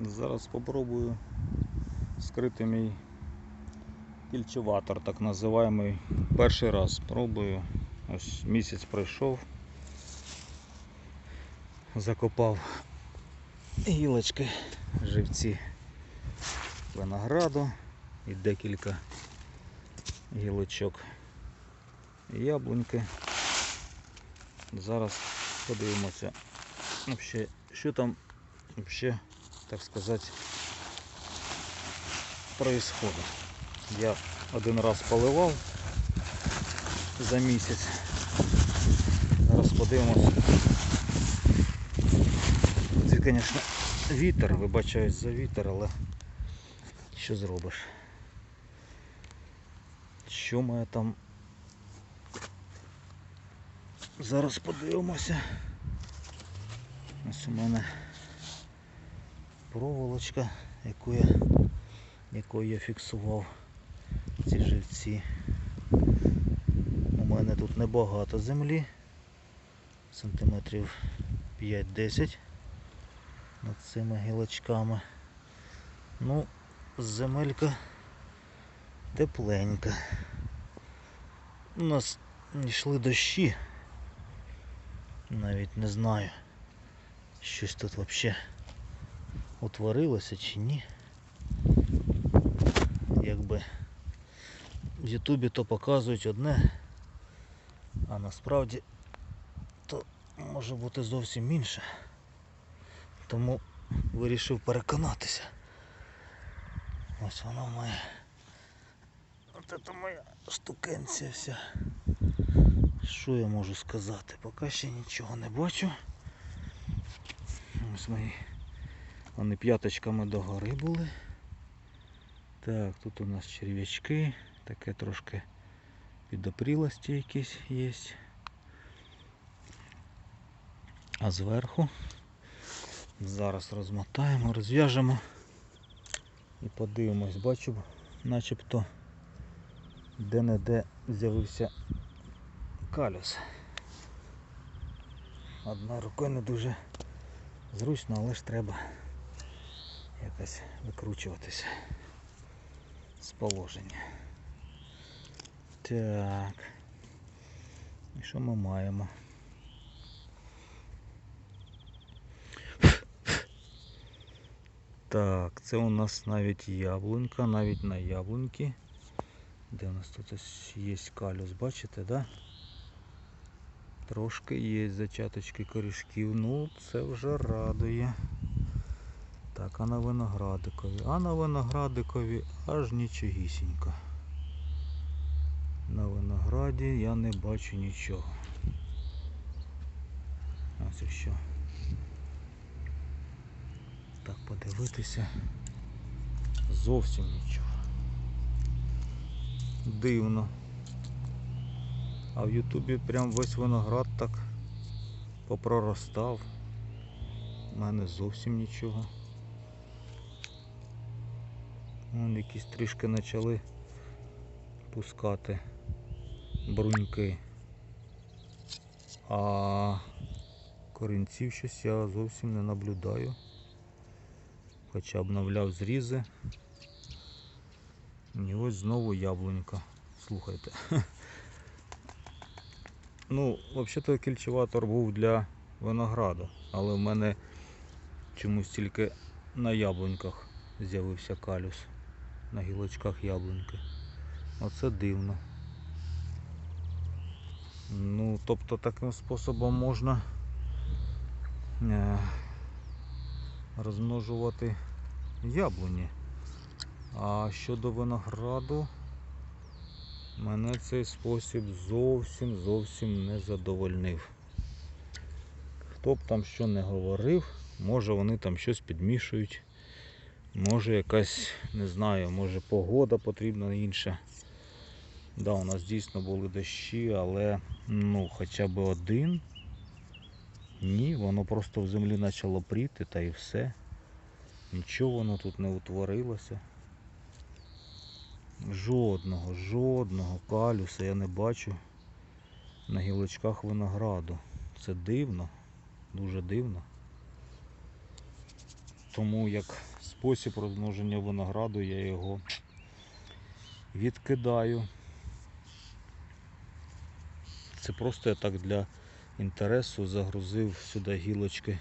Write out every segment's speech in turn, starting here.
Зараз спробую скрити мій кільчеватор, так називаємий. Перший раз спробую. Ось місяць пройшов. Закопав гілочки, живці винограду і декілька гілочок яблуньки. Зараз подивимося, що там вообще, так сказати, происходит. Я один раз поливав за місяць. Зараз подивимося. Це, звісно, вітер, вибачаюсь за вітер, але що зробиш? Що моя там Зараз подивимося. Ось у мене проволочка, яку я, якою я фіксував ці живці. У мене тут небагато землі, сантиметрів 5-10 над цими гілочками. Ну, земелька тепленька. У нас йшли дощі. Навіть не знаю, щось тут взагалі утворилося чи ні. Якби в Ютубі то показують одне, а насправді то може бути зовсім інше. Тому вирішив переконатися. Ось вона моя. От це моя штукенція вся. Що я можу сказати? Поки ще нічого не бачу. Ось мої. Вони п'яточками догори були. Так, тут у нас черв'ячки, таке трошки підопрілості якісь є. А зверху зараз розмотаємо, розв'яжемо і подивимось, бачу, начебто де-не-де з'явився калюс. Одна рукою не дуже зручно, але ж треба якось викручуватися з положення. Так. І що ми маємо? Так, це у нас навіть яблунька, навіть на яблуньки. Де у нас тут ось є калюс, бачите, да? Трошки є зачаточки корішків, ну це вже радує. Так, а на виноградикові. А на виноградикові аж нічогісінько. На винограді я не бачу нічого. Ось якщо так подивитися. Зовсім нічого. Дивно. А в Ютубі прям весь виноград так попроростав. У мене зовсім нічого. Вон якісь трішки почали пускати бруньки. А корінців щось я зовсім не наблюдаю. Хоча обновляв зрізи. І ось знову яблунька. Слухайте. Ну, взагалі кільчеватор був для винограду, але в мене чомусь тільки на яблуньках з'явився калюс. На гілочках яблуньки. Оце дивно. Ну, тобто таким способом можна е, розмножувати яблуні. А щодо винограду, мене цей спосіб зовсім зовсім не задовольнив. Хто б там що не говорив, може вони там щось підмішують, може якась, не знаю, може погода потрібна інша. Да, у нас дійсно були дощі, але ну хоча б один. Ні, воно просто в землі почало пріти та і все. Нічого воно тут не утворилося. Жодного, жодного калюса я не бачу на гілочках винограду. Це дивно, дуже дивно. Тому як спосіб розмноження винограду я його відкидаю. Це просто я так для інтересу загрузив сюди гілочки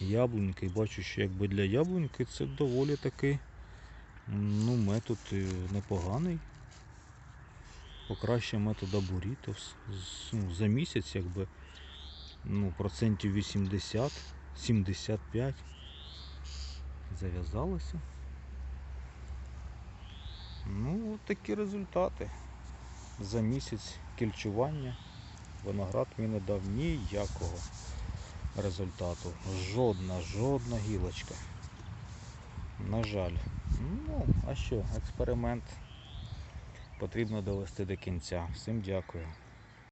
яблуньки. І бачу, що якби для яблуньки це доволі такий ну, метод е, непоганий. Покращує метод абурітов. Ну, за місяць якби ну, процентів 80, 75 зав'язалося. Ну, от такі результати. За місяць кільчування виноград мені не дав ніякого результату. Жодна, жодна гілочка. На жаль. Ну, а що, експеримент потрібно довести до кінця. Всім дякую.